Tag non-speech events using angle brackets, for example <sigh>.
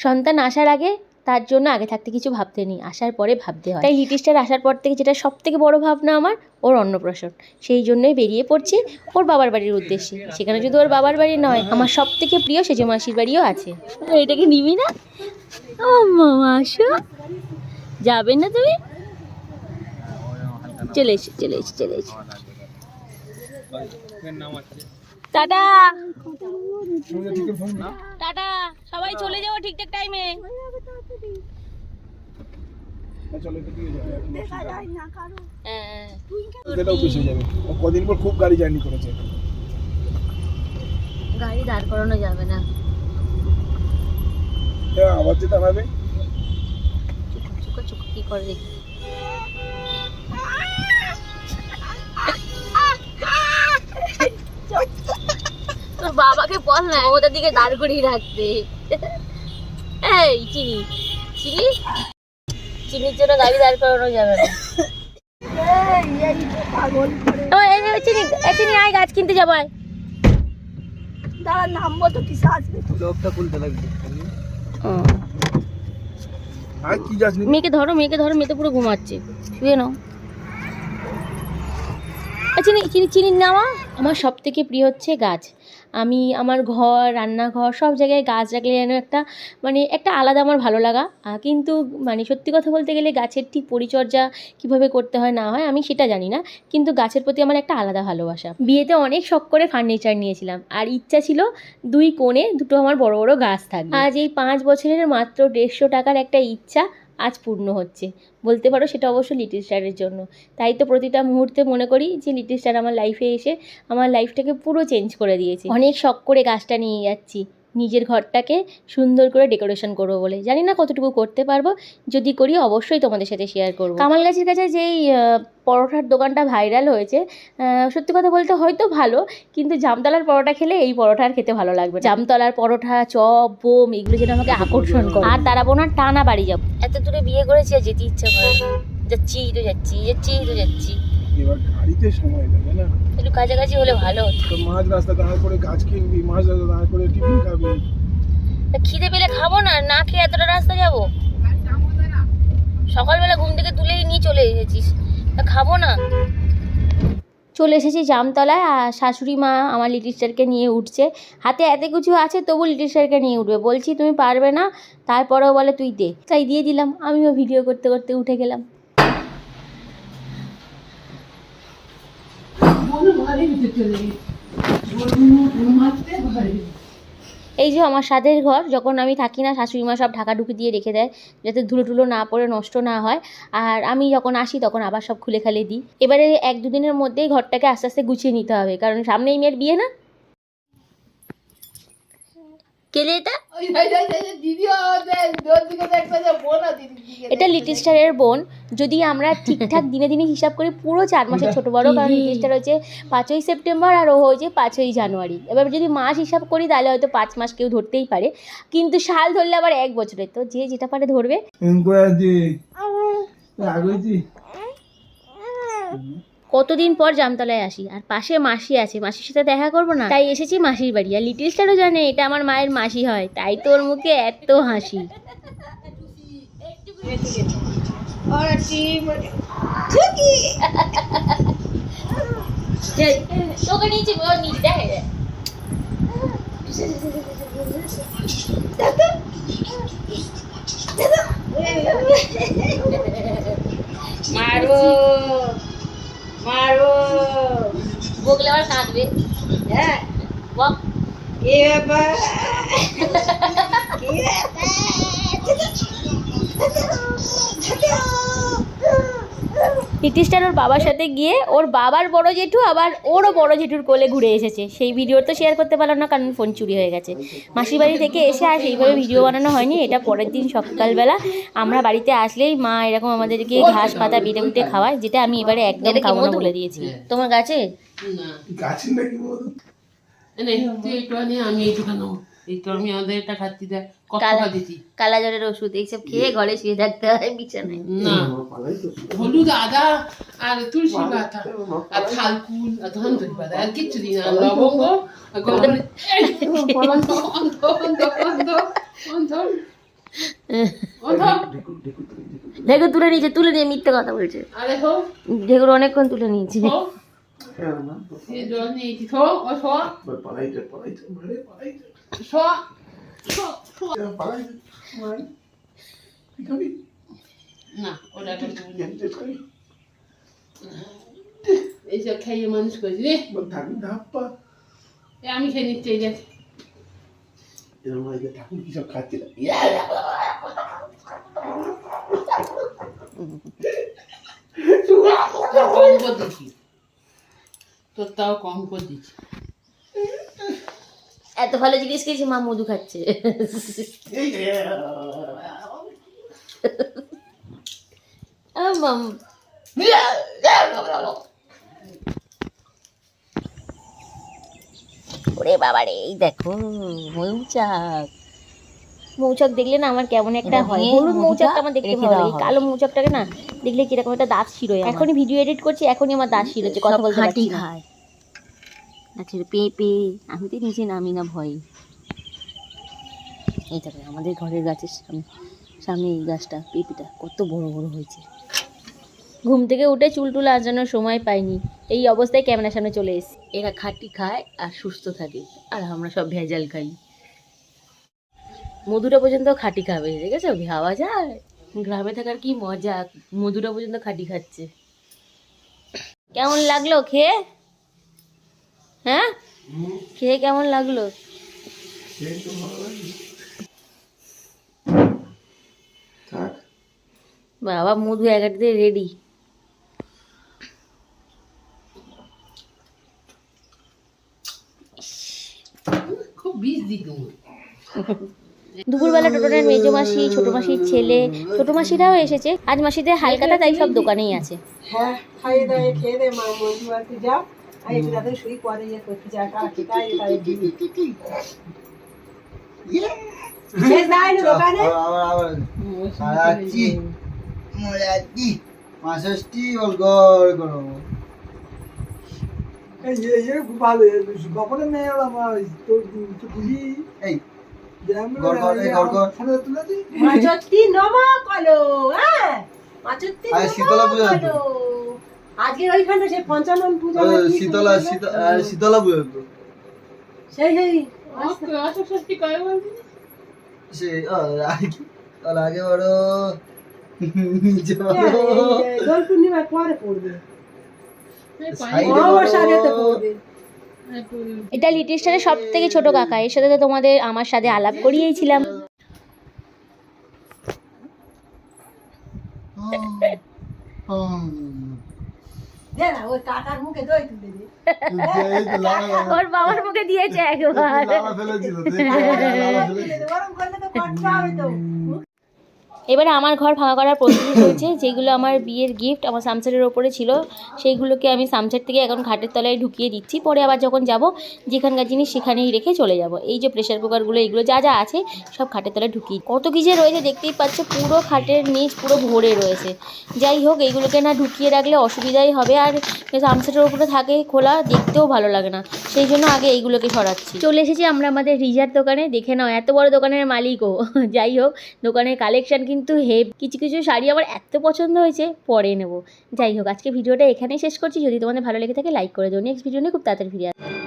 সন্তান আসার আগে তার জন্য আগে থাকতে কিছু ভাবতে নেই। আসার পরে ভাবতে হয়। তাই লিটিল স্টার আসার পর থেকে যেটা সব থেকে বড় ভাবনা আমার ওর অন্নপ্রাশন। সেই জন্যই বেরিয়ে পড়ছে ওর বাবার বাড়ির উদ্দেশ্যে। সেখানে যদি ওর বাবার বাড়ি নয় আমার সব থেকে প্রিয় সেজো মাসির বাড়িও আছে। এটাকে নিবি না? আসো। যাবে না তুমি? চলে এসো চলে এসো চলে এসো। টাটা! টাটা। সবাই চলে যাব ঠিকঠাক টাইমে যাবে। কদিন পর খুব গাড়ি জার্নি করেছে গাড়ি দাঁড় করানো যাবে না। হ্যাঁ, আবার যে দাঁড়াবে চুপ চুপ কি করে দেখি। বাবাকে বল না ওদের দিকে দাঁড় করিয়ে রাখতে। এই চিনি। চিনি? চিনির জন্য গাড়ি দাঁড় করানো যাবে না। চিনি চিনি আয় গাছ কিনতে যাব আয়। দাঁড়া নামবো তো আসবে? মেয়েকে ধরো মেয়েকে ধরো পুরো ঘুমাচ্ছে। শুয়ে নাও। আহ, চিনি চিনি চিনি নেওয়া আমার সব থেকে প্রিয় হচ্ছে গাছ। আমি আমার ঘর, রান্নাঘর সব জায়গায় গাছ রাখলে যেন একটা মানে একটা আলাদা আমার ভালো লাগা। কিন্তু মানে সত্যি কথা বলতে গেলে গাছের ঠিক পরিচর্যা কীভাবে করতে হয়, না হয় আমি সেটা জানি না। কিন্তু গাছের প্রতি আমার একটা আলাদা ভালোবাসা। বিয়েতে অনেক শখ করে ফার্নিচার নিয়েছিলাম। আর ইচ্ছা ছিল দুই কোণে দুটো আমার বড় বড় গাছ থাকবে। আজ এই পাঁচ বছরের মাত্র দেড়শো টাকার একটা ইচ্ছা আজ পূর্ণ হচ্ছে। বলতে পারো সেটা অবশ্য লিটিল স্টারের জন্য। তাই তো প্রতিটা মুহূর্তে মনে করি যে লিটিল স্টার আমার লাইফে এসে আমার লাইফটাকে পুরো চেঞ্জ করে দিয়েছে। অনেক শখ করে গাছটা নিয়ে যাচ্ছি। নিজের ঘরটাকে সুন্দর করে ডেকোরেশন করব বলে। জানি না কতটুকু করতে পারব। যদি করি অবশ্যই তোমাদের সাথে শেয়ার করব। কামাল গাছের কাছে যেই পরোটার দোকানটা ভাইরাল হয়েছে সত্যি কথা বলতে হয়তো ভালো, কিন্তু জামতলার পরোটা খেলে এই পরোটা আর খেতে ভালো লাগবে জামতলার পরোটা, চপ, বোম, এগুলো যেন আমাকে আকর্ষণ করে। আর দাঁড়াবো না, টানা বাড়ি যাব। এত দূরে বিয়ে করেছি আর যেতে ইচ্ছা করে। যাচ্ছি তো যাচ্ছি যাচ্ছি তো যাচ্ছি। এবার গাড়িতে সময় লাগে না? একটু কাছাকাছি হলে ভালো হতো। তো মাঝ রাস্তা দাঁড় করে গাছ কিনবি মাঝ রাস্তা দাঁড় করে টিফিন খাবি। তা খিদে পেলে খাব না না খেয়ে এতটা রাস্তা যাব? সকালবেলা ঘুম থেকে তুলেই নিয়ে চলে এসেছিস তা খাব না? চলে এসেছি জামতলায় আর শাশুড়ি মা আমার লিটিল স্টারকে নিয়ে উঠছে। হাতে এত কিছু আছে তবু লিটিল স্টারকে নিয়ে উঠবে। বলছি তুমি পারবে না? তারপরেও বলে তুই দে। তাই দিয়ে দিলাম। আমিও ভিডিও করতে করতে উঠে গেলাম। এই যে আমার সাদের ঘর, যখন আমি থাকি না, শাশুড়ি মা সব ঢাকা ঢুকি দিয়ে রেখে দেয়, যাতে ধুলো টুলো না পড়ে, নষ্ট না হয়। আর আমি যখন আসি, তখন আবার সব খুলে খালে দিই। এবারে এক দুদিনের মধ্যেই ঘরটাকে আস্তে আস্তে গুছিয়ে নিতে হবে, কারণ সামনেই মেয়ের বিয়ে না? কেলে এটা এটা লিটিল স্টারের বোন। যদি আমরা ঠিকঠাক দিনে দিনে হিসাব করি পুরো চার মাসের ছোট বড় কারণ লিটিল স্টার হচ্ছে পাঁচই সেপ্টেম্বর আর ও হয়েছে পাঁচই জানুয়ারি। এবার যদি মাস হিসাব করি তাহলে হয়তো পাঁচ মাস কেউ ধরতেই পারে। কিন্তু সাল ধরলে আবার এক বছরের তো যে যেটা পারে ধরবে। কতদিন পর জামতলায় আসি? আর পাশে মাসি আছে মাসির সাথে দেখা করব না? তাই এসেছি মাসির বাড়ি। আর লিটিল স্টারও জানে এটা আমার মায়ের মাসি হয় তাই তো ওর মুখে এত হাসি। <laughs> তোকে নিচে দেখে যায় লিটিস্টার ওর বাবার সাথে গিয়ে ওর বাবার বড় জেঠু আবার ওরও বড় জেঠুর কোলে ঘুরে এসেছে। সেই ভিডিও তো শেয়ার করতে পারলাম না কারণ ফোন চুরি হয়ে গেছে। মাসির বাড়ি থেকে এসে আর সেইভাবে ভিডিও বানানো হয়নি এটা পরের দিন সকালবেলা। আমরা বাড়িতে আসলেই মা এরকম আমাদেরকে ঘাস পাতা বেটে বুটে খাওয়ায় যেটা আমি এবারে একদম খাব বলে দিয়েছি। তোমার গাছে? নাকি বল নে, তুই একটু আনি, আমি এইটুকু নেব। একটু আমি আমাদের এটা খাচ্ছি দেখ কত কালা- টাকা দিচ্ছি। কালা জ্বরের ওষুধ এইসব খেয়ে ঘরে শুয়ে থাকতে হয় বিছানায়। না। হলুদ আদা আর তুলসী পাতা। আর থালকুল আর পাতা আর কিচ্ছু দিই না আর লবঙ্গ ঢেকুর তুলে নিয়েছে তুলে নিয়ে মিথ্যে কথা বলছে। আরে ঢেকুর অনেকক্ষণ তুলে নিয়েছে। জল নিয়েছি থো ও থো পালাইতে পালাইতে মারে পালাইতে থো থো থো পালাইতে মাই খাবি না ওটা গেমতে এইসব খাইয়ে মানুষ করেছি রে ঠাকুর ধাপ্পা আমি খেয়ে নিচ্ছি এই দেখ এরকম ঠাকুর তোর তাও কম করে দিচ্ছি। এত ভালো জিনিস খেয়েছি মা মধু খাচ্ছে। ওরে বাবা রে এই দেখো মৌচাক। মৌচাক দেখলে না আমার কেমন একটা হয়। হলুদ মৌচাকটা আমার দেখতে ভালো লাগে। হয়। কালো মৌচাকটাকে না দেখলে কীরকম একটা দাঁত শিরোয় এখনই ভিডিও এডিট করছি এখনই আমার দাঁত শিরোচ্ছে কথা বলতে খাঁটি খায় আচ্ছা পেঁপে আমি তো নিচে নামি না, ভয়। এই দেখো, আমাদের ঘরের গাছের সামনে সামনে এই গাছটা, পেঁপেটা কত বড় বড় হয়েছে। ঘুম থেকে উঠে চুল টুল আজানোর সময় পাইনি। এই অবস্থায় ক্যামেরার সামনে চলে এসে এরা খাঁটি খায় আর সুস্থ থাকে। আর আমরা সব ভেজাল খাই। মধুটা পর্যন্ত খাঁটি খাবে, দেখেছ? ভাবা যায়। গ্রামে থাকার কি মজা। মধুটা পর্যন্ত খাঁটি খাচ্ছে। কেমন লাগল খেয়ে? হ্যাঁ? খেয়ে কেমন লাগল? বাবা মধু রেডি খুব বিষ দিত দুপুরবেলা টোটনের মেজো মাসি ছোট মাসির ছেলে ছোট মাসিরাও এসেছে। আজ মাসিদের হালকাটা তাই সব দোকানেই আছে। হ্যাঁ খাইয়ে দেয় খেয়ে দেয় মা যাও। আর একটু শুই পরে ইয়ে করতে যা কাকে তাই তাই দিবি শেষ দেয় না দোকানে সারাচ্ছি। মরাচ্ছি। মাসষ্টি অলগড় করো। এই এই খুব ভালো গোপনে মেয়ে আমার তোর তো বুঝি এই গড় গড় এই গড় গড় মাচত্তি নমা কলো হ্যাঁ। মাচত্তি আরে শীতলা পূজা। তো। আজকে ওইখানে সেই পঞ্চানন পূজা শীতলা শীতলা পুজো তো সেই। সেই আর আগে বড়। দোল পূর্ণিমার পরে পড়বে। এটা লিটিল স্টারের সব থেকে ছোট কাকা এর সাথে তো তোমাদের আমার সাথে আলাপ করিয়েছিলাম দে না ওই কাকার মুখে দই তুলে দে। এই তো লালা লালা- ওর বাবার মুখে দিয়েছে একবার। গরম করলে তো হবে তো। এবারে আমার ঘর ভাঙা করার প্রস্তুতি <coughs> চলছে যেগুলো আমার বিয়ের গিফট আমার সামসারের ওপরে ছিল সেইগুলোকে আমি সামসার থেকে এখন খাটের তলায় ঢুকিয়ে দিচ্ছি পরে আবার যখন যাব যেখানকার জিনিস সেখানেই রেখে চলে যাব। এই যে প্রেশার কুকারগুলো এগুলো যা যা আছে সব খাটের তলায় ঢুকিয়ে কত কি যে রয়েছে দেখতেই পাচ্ছ পুরো খাটের নিচ পুরো ভরে রয়েছে। যাই হোক এইগুলোকে না ঢুকিয়ে রাখলে অসুবিধাই হবে আর সামসারের ওপরে থাকে খোলা দেখতেও ভালো লাগে না। সেই জন্য আগে এইগুলোকে সরাচ্ছি। চলে এসেছি আমরা আমাদের রিজার দোকানে দেখে নাও এত বড় দোকানের মালিকও <laughs> যাই হোক দোকানের কালেকশন কিন্তু হেভ কিছু কিছু শাড়ি আমার এত পছন্দ হয়েছে, পরে নেব। যাই হোক আজকে ভিডিওটা এখানেই শেষ করছি। যদি তোমাদের ভালো লেগে থাকে লাইক করে দিও। নেক্সট ভিডিও নিয়ে খুব তাড়াতাড়ি ফিরে আসব।